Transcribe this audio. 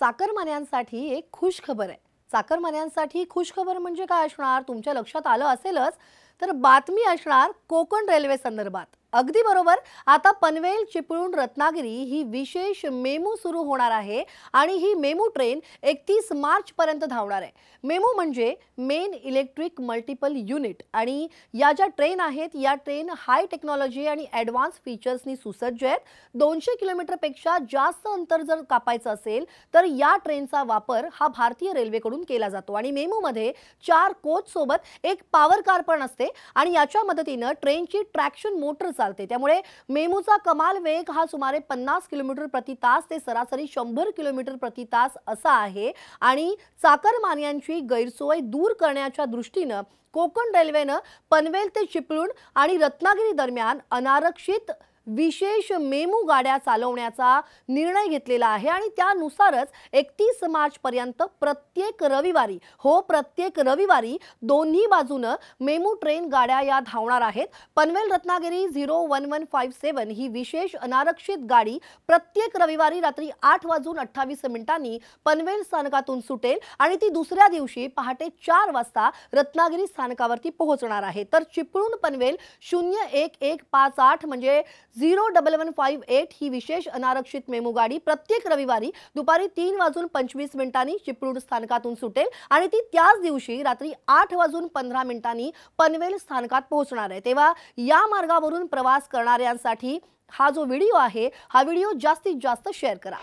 चाकरमान्यांसाठी एक खुश खबर आहे. चाकरमान्यांसाठी खुश खबर म्हणजे काय असणार? तुमच्या लक्षात आलं असेलच. तर बातमी असणार कोकण रेल्वे संदर्भात. अगदी बरोबर. आता पनवेल चिपळूण रत्नागिरी ही विशेष मेमू सुरू होणार आहे आणि ही मेमू ट्रेन एकतीस मार्चपर्यंत धावणार आहे. मेमू म्हणजे मेन इलेक्ट्रिक मल्टिपल युनिट आणि या ज्या ट्रेन आहेत या ट्रेन हाय टेक्नॉलॉजी आणि ॲडव्हान्स फीचर्सनी सुसज्ज आहेत. दोनशे किलोमीटरपेक्षा जास्त अंतर जर कापायचं असेल तर या ट्रेनचा वापर हा भारतीय रेल्वेकडून केला जातो आणि मेमूमध्ये चार कोचसोबत एक पॉवर कार पण असते आणि याच्या मदतीनं ट्रेनची ट्रॅक्शन मोटर चालते. त्यामुळे मेमूचा कमाल वेग हा सुमारे पन्नास किलोमीटर प्रति तास ते सरासरी शंभर किलोमीटर प्रति तास असा आहे. आणि चाकरमान्यांची गैरसोय दूर करण्याच्या दृष्टीनं कोकण रेल्वेनं पनवेल ते चिपळूण आणि रत्नागिरी दरम्यान अनारक्षित विशेष मेमू गाड्या चालवण्याचा निर्णय घेतलेला आहे आणि त्यानुसारच एकतीस मार्च पर्यंत प्रत्येक रविवारी हो प्रत्येक रविवारी दोन्ही बाजूनं मेमू ट्रेन गाड्या या धावणार आहेत. Panvel Ratnagiri zero one one five seven ही विशेष अनारक्षित गाडी प्रत्येक रविवारी रात्री आठ वाजून अठ्ठावीस मिनिटांनी पनवेल स्थानकातून सुटेल आणि ती दुसऱ्या दिवशी पहाटे चार वाजता रत्नागिरी स्थानकावरती पोहोचणार आहे. तर चिपळूण पनवेल शून्य एक एक पाच आठ म्हणजे zero double one five eight ही विशेष अनारक्षित मेमू गाडी प्रत्येक रविवारी दुपारी तीन वाजून पंचवीस मिनिटांनी चिपळूण स्थानकातून सुटेल आणि ती त्याच दिवशी रात्री आठ वाजून पंधरा मिनिटांनी पनवेल स्थानकात पोहोचणार आहे. तेव्हा या मार्गावरून प्रवास करणाऱ्यांसाठी हा जो व्हिडिओ आहे हा व्हिडिओ जास्तीत जास्त शेअर करा.